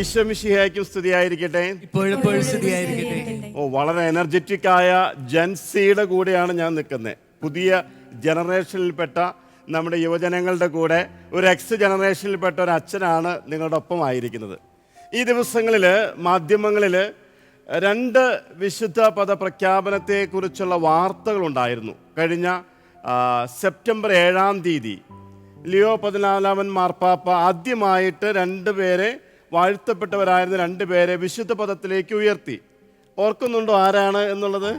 ഈശ്വമിഷിഹായ്ക്കും സ്തുതിയായിരിക്കട്ടെ. ഇപ്പോഴെപ്പോഴും സ്തുതിയായിരിക്കട്ടെ. ഓ വളരെ എനർജറ്റിക് ആയ ജൻസിയുടെ കൂടെയാണ് ഞാൻ നിൽക്കുന്നത്. പുതിയ ജനറേഷനിൽപ്പെട്ട നമ്മുടെ യുവജനങ്ങളുടെ കൂടെ ഒരു എക്സ് ജനറേഷനിൽപ്പെട്ട ഒരു അച്ഛനാണ് നിങ്ങളുടെ ഒപ്പം ആയിരിക്കുന്നത് ഈ ദിവസങ്ങളിൽ മാധ്യമങ്ങളിൽ രണ്ട് വിശുദ്ധ പദ പ്രഖ്യാപനത്തെക്കുറിച്ചുള്ള വാർത്തകളുണ്ടായിരുന്നു. കഴിഞ്ഞ സെപ്റ്റംബർ ഏഴാം തീയതി. ലിയോ പതിനാലാമൻ മാർപ്പാപ്പ ആദ്യമായിട്ട് രണ്ടുപേരെ വാഴ്ത്തപ്പെട്ടവരായിരുന്ന രണ്ടുപേരെ വിശുദ്ധ പദത്തിലേക്ക് ഉയർത്തി. ഓർക്കുന്നുണ്ടോ ആരാണ് എന്നുള്ളത്?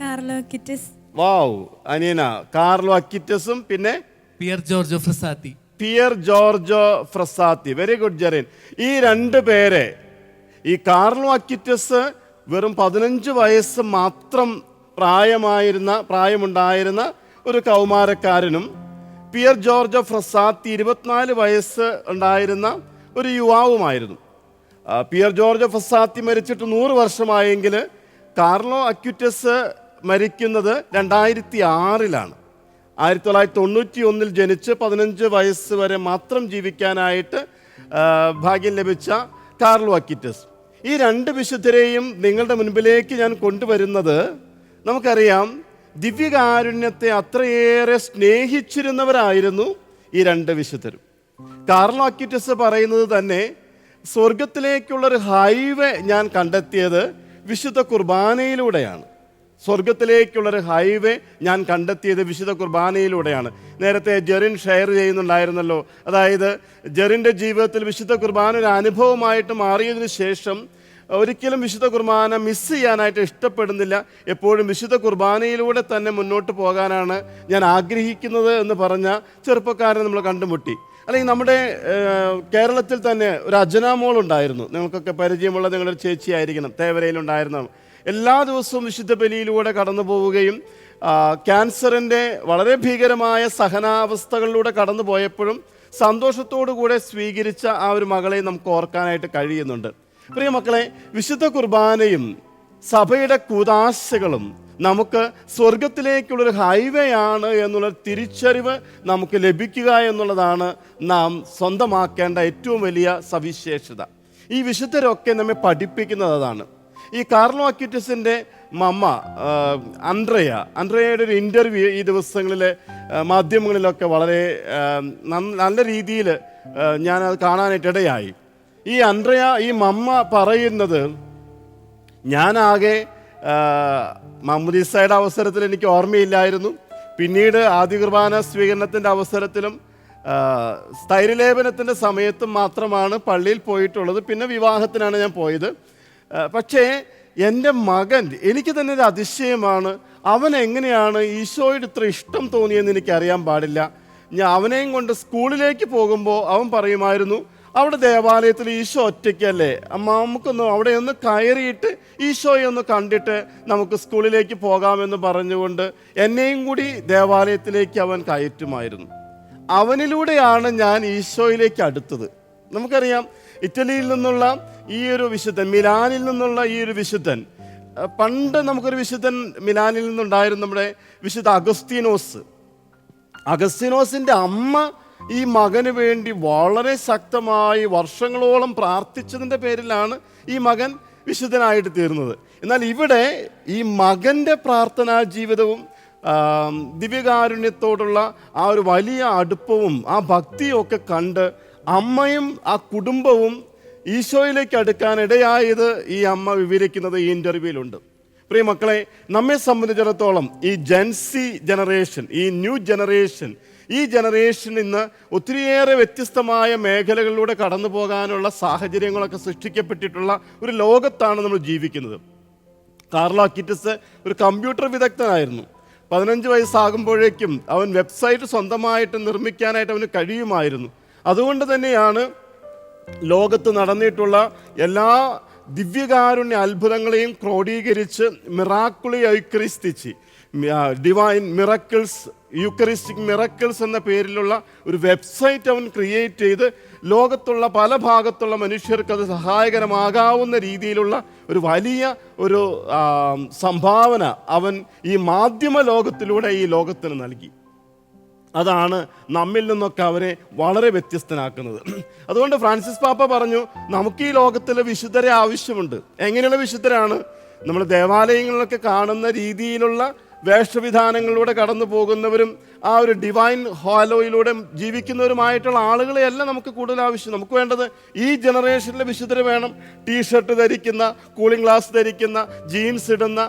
Carlo Acutis wow. അനിയന. കാർലോ അക്കിറ്റസും പിന്നെ Pier Giorgio Frassati Pier Giorgio Frassati very good Jerin ഈ രണ്ട് പേരെ ഈ കാർലോ അക്കിറ്റസ് വെറും പതിനഞ്ച് വയസ്സ് മാത്രം പ്രായമായിരുന്ന പ്രായമുണ്ടായിരുന്ന ഒരു കൗമാരക്കാരനും പിയർ ജോർജോ ഫ്രസാത്തി ഇരുപത്തിനാല് വയസ്സ് ഉണ്ടായിരുന്ന ഒരു യുവാവുമായിരുന്നു. പിയർ ജോർജ് ഫസാത്തി മരിച്ചിട്ട് നൂറ് വർഷമായെങ്കിൽ കാർലോ അക്യുറ്റസ് മരിക്കുന്നത് രണ്ടായിരത്തി ആറിലാണ് ആയിരത്തി തൊള്ളായിരത്തി തൊണ്ണൂറ്റി ഒന്നിൽ ജനിച്ച് പതിനഞ്ച് വയസ്സ് വരെ മാത്രം ജീവിക്കാനായിട്ട് ഭാഗ്യം ലഭിച്ച കാർലോ അക്യുറ്റസ്. ഈ രണ്ട് വിശുദ്ധരെയും നിങ്ങളുടെ മുൻപിലേക്ക് ഞാൻ കൊണ്ടുവരുന്നത് നമുക്കറിയാം ദിവ്യകാരുണ്യത്തെ അത്രയേറെ സ്നേഹിച്ചിരുന്നവരായിരുന്നു ഈ രണ്ട് വിശുദ്ധരും. കാർലോ അക്യുറ്റസ് പറയുന്നത് തന്നെ സ്വർഗത്തിലേക്കുള്ളൊരു ഹൈവേ ഞാൻ കണ്ടെത്തിയത് വിശുദ്ധ കുർബാനയിലൂടെയാണ്. സ്വർഗത്തിലേക്കുള്ളൊരു ഹൈവേ ഞാൻ കണ്ടെത്തിയത് വിശുദ്ധ കുർബാനയിലൂടെയാണ്. നേരത്തെ ജെറിൻ ഷെയർ ചെയ്യുന്നുണ്ടായിരുന്നല്ലോ. അതായത് ജെറിന്റെ ജീവിതത്തിൽ വിശുദ്ധ കുർബാന ഒരു അനുഭവമായിട്ട് മാറിയതിനു ശേഷം ഒരിക്കലും വിശുദ്ധ കുർബാന മിസ് ചെയ്യാനായിട്ട് ഇഷ്ടപ്പെടുന്നില്ല. എപ്പോഴും വിശുദ്ധ കുർബാനയിലൂടെ തന്നെ മുന്നോട്ട് പോകാനാണ് ഞാൻ ആഗ്രഹിക്കുന്നത് എന്ന് പറഞ്ഞ ചെറുപ്പക്കാരനെ നമ്മൾ കണ്ടുമുട്ടി. അല്ലെങ്കിൽ നമ്മുടെ കേരളത്തിൽ തന്നെ ഒരു അജനാമോൾ ഉണ്ടായിരുന്നു നിങ്ങൾക്കൊക്കെ പരിചയമുള്ള നിങ്ങളുടെ ചേച്ചിയായിരിക്കണം തേവരയിലുണ്ടായിരുന്ന എല്ലാ ദിവസവും വിശുദ്ധ ബലിയിലൂടെ കടന്നു പോവുകയും ക്യാൻസറിന്റെ വളരെ ഭീകരമായ സഹനാവസ്ഥകളിലൂടെ കടന്നു പോയപ്പോഴും സന്തോഷത്തോടു കൂടെ സ്വീകരിച്ച ആ ഒരു മകളെ നമുക്ക് ഓർക്കാനായിട്ട് കഴിയുന്നുണ്ട്. പ്രിയ മക്കളെ വിശുദ്ധ കുർബാനയും സഭയുടെ കൂതാശകളും നമുക്ക് സ്വർഗത്തിലേക്കുള്ളൊരു ഹൈവേ ആണ് എന്നുള്ള തിരിച്ചറിവ് നമുക്ക് ലഭിക്കുക എന്നുള്ളതാണ് നാം സ്വന്തമാക്കേണ്ട ഏറ്റവും വലിയ സവിശേഷത. ഈ വിശുദ്ധരൊക്കെ നമ്മെ പഠിപ്പിക്കുന്നത് അതാണ്. ഈ കാർലോ അക്യൂറ്റസിന്റെ മമ്മ അന്ത്രയ അൻഡ്രയയുടെ ഒരു ഇന്റർവ്യൂ ഈ ദിവസങ്ങളിൽ മാധ്യമങ്ങളിലൊക്കെ വളരെ നല്ല രീതിയിൽ ഞാനത് കാണാനായിട്ട് ഇടയായി ഈ അൻഡ്രയ ഈ മമ്മ പറയുന്നത് ഞാനാകെ മമ്മുദീസയുടെ അവസരത്തിൽ എനിക്ക് ഓർമ്മയില്ലായിരുന്നു. പിന്നീട് ആദ്യ കുർബാന സ്വീകരണത്തിന്റെ അവസരത്തിലും സ്ഥൈര്യലേപനത്തിന്റെ സമയത്തും മാത്രമാണ് പള്ളിയിൽ പോയിട്ടുള്ളത്. പിന്നെ വിവാഹത്തിനാണ് ഞാൻ പോയത്. പക്ഷേ എന്റെ മകൻ എനിക്ക് തന്നെ ഒരു അതിശയമാണ്. അവൻ എങ്ങനെയാണ് ഈശോയുടെ ഇത്ര ഇഷ്ടം തോന്നിയെന്ന് എനിക്കറിയാൻ പാടില്ല. ഞാൻ അവനെയും കൊണ്ട് സ്കൂളിലേക്ക് പോകുമ്പോൾ അവൻ പറയുമായിരുന്നു അവിടെ ദേവാലയത്തിൽ ഈശോ ഒറ്റയ്ക്കല്ലേ? അമ്മ നമുക്കൊന്ന് അവിടെ ഒന്ന് കയറിയിട്ട് ഈശോയെ ഒന്ന് കണ്ടിട്ട് നമുക്ക് സ്കൂളിലേക്ക് പോകാമെന്ന് പറഞ്ഞുകൊണ്ട് എന്നെയും കൂടി ദേവാലയത്തിലേക്ക് അവൻ കയറ്റുമായിരുന്നു. അവനിലൂടെയാണ് ഞാൻ ഈശോയിലേക്ക് അടുത്തത്. നമുക്കറിയാം ഇറ്റലിയിൽ നിന്നുള്ള ഈ ഒരു വിശുദ്ധൻ മിലാനിൽ നിന്നുള്ള ഈ ഒരു വിശുദ്ധൻ പണ്ട് നമുക്കൊരു വിശുദ്ധൻ മിലാനിൽ നിന്നുണ്ടായിരുന്നു നമ്മുടെ വിശുദ്ധ അഗസ്തീനോസ്. അഗസ്തീനോസിന്റെ അമ്മ ഈ മകന് വേണ്ടി വളരെ ശക്തമായി വർഷങ്ങളോളം പ്രാർത്ഥിച്ചതിന്റെ പേരിലാണ് ഈ മകൻ വിശുദ്ധനായിട്ട് തീർന്നത്. എന്നാൽ ഇവിടെ ഈ മകന്റെ പ്രാർത്ഥനാ ജീവിതവും ദിവ്യകാരുണ്യത്തോടുള്ള ആ ഒരു വലിയ അടുപ്പവും ആ ഭക്തിയും ഒക്കെ കണ്ട് അമ്മയും ആ കുടുംബവും ഈശോയിലേക്ക് അടുക്കാൻ ഇടയായത് ഈ അമ്മ വിവരിക്കുന്നത് ഈ ഇന്റർവ്യൂവിലുണ്ട് പ്രിയ മക്കളെ നമ്മെ സംബന്ധിച്ചിടത്തോളം ഈ ജെൻസി ജനറേഷൻ ഈ ന്യൂ ജനറേഷൻ ഈ ജനറേഷൻ ഇന്ന് ഒത്തിരിയേറെ വ്യത്യസ്തമായ മേഖലകളിലൂടെ കടന്നു പോകാനുള്ള സാഹചര്യങ്ങളൊക്കെ സൃഷ്ടിക്കപ്പെട്ടിട്ടുള്ള ഒരു ലോകത്താണ് നമ്മൾ ജീവിക്കുന്നത്. കാർലോ അക്കിറ്റസ് ഒരു കമ്പ്യൂട്ടർ വിദഗ്ധനായിരുന്നു. പതിനഞ്ച് വയസ്സാകുമ്പോഴേക്കും അവൻ വെബ്സൈറ്റ് സ്വന്തമായിട്ട് നിർമ്മിക്കാനായിട്ട് അവന് കഴിയുമായിരുന്നു. അതുകൊണ്ട് തന്നെയാണ് ലോകത്ത് നടന്നിട്ടുള്ള എല്ലാ ദിവ്യകാരുണ്യ അത്ഭുതങ്ങളെയും ക്രോഡീകരിച്ച് മിറാക്കുളി ഐക്രിസ്തിച്ച് ഡിവൈൻ മിറക്കിൾസ് യൂക്കറിസ്റ്റിക് മിറക്കിൾസ് എന്ന പേരിലുള്ള ഒരു വെബ്സൈറ്റ് അവൻ ക്രിയേറ്റ് ചെയ്ത് ലോകത്തുള്ള പല ഭാഗത്തുള്ള മനുഷ്യർക്ക് അത് സഹായകരമാകാവുന്ന രീതിയിലുള്ള ഒരു വലിയ ഒരു സംഭാവന അവൻ ഈ മാധ്യമ ലോകത്തിലൂടെ ഈ ലോകത്തിന് നൽകി. അതാണ് നമ്മിൽ നിന്നൊക്കെ അവരെ വളരെ വ്യത്യസ്തനാക്കുന്നത്. അതുകൊണ്ട് ഫ്രാൻസിസ് പാപ്പ പറഞ്ഞു നമുക്ക് ഈ ലോകത്തിലെ വിശുദ്ധരെ ആവശ്യമുണ്ട്. എങ്ങനെയുള്ള വിശുദ്ധരാണ്? നമ്മൾ ദേവാലയങ്ങളിലൊക്കെ കാണുന്ന രീതിയിലുള്ള വേഷവിധാനങ്ങളിലൂടെ കടന്നു പോകുന്നവരും ആ ഒരു ഡിവൈൻ ഹോലോയിലൂടെ ജീവിക്കുന്നവരുമായിട്ടുള്ള ആളുകളെയല്ല നമുക്ക് കൂടുതൽ ആവശ്യം നമുക്ക് വേണ്ടത് ഈ ജനറേഷനിലെ വിശുദ്ധർ വേണം. ടീ ഷർട്ട് ധരിക്കുന്ന കൂളിംഗ് ഗ്ലാസ് ധരിക്കുന്ന ജീൻസ് ഇടുന്ന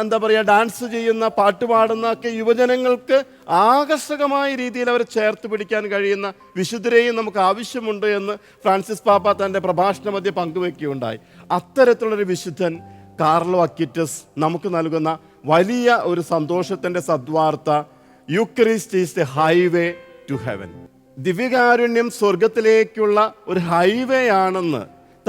എന്താ പറയുക ഡാൻസ് ചെയ്യുന്ന പാട്ട് പാടുന്ന ഒക്കെ യുവജനങ്ങൾക്ക് ആകർഷകമായ രീതിയിൽ അവരെ ചേർത്ത് പിടിക്കാൻ കഴിയുന്ന വിശുദ്ധരെയും നമുക്ക് ആവശ്യമുണ്ട് എന്ന് ഫ്രാൻസിസ് പാപ്പ തന്റെ പ്രഭാഷണ മധ്യ പങ്കുവെക്കുകയുണ്ടായി. അത്തരത്തിലുള്ളൊരു വിശുദ്ധൻ കാർലോ അക്കിറ്റസ് നമുക്ക് നൽകുന്ന വലിയ ഒരു സന്തോഷത്തിന്റെ സദ്വാർത്ത Eucharist is the highway to heaven. ദിവ്യകാരുണ്യം സ്വർഗത്തിലേക്കുള്ള ഒരു ഹൈവേ ആണെന്ന്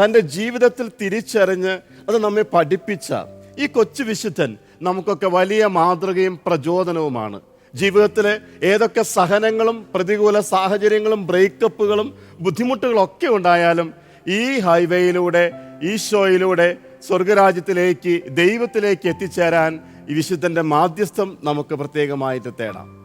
തന്റെ ജീവിതത്തിൽ തിരിച്ചറിഞ്ഞ് അത് നമ്മെ പഠിപ്പിച്ച ഈ കൊച്ചു വിശുദ്ധൻ നമുക്കൊക്കെ വലിയ മാതൃകയും പ്രചോദനവുമാണ്. ജീവിതത്തിലെ ഏതൊക്കെ സഹനങ്ങളും പ്രതികൂല സാഹചര്യങ്ങളും ബ്രേക്കപ്പുകളും ബുദ്ധിമുട്ടുകളൊക്കെ ഉണ്ടായാലും ഈ ഹൈവേയിലൂടെ ഈശോയിലൂടെ സ്വർഗരാജ്യത്തിലേക്ക് ദൈവത്തിലേക്ക് എത്തിച്ചേരാൻ ഈ വിശുദ്ധന്റെ മാധ്യസ്ഥം നമുക്ക് പ്രത്യേകമായിട്ട് തേടാം.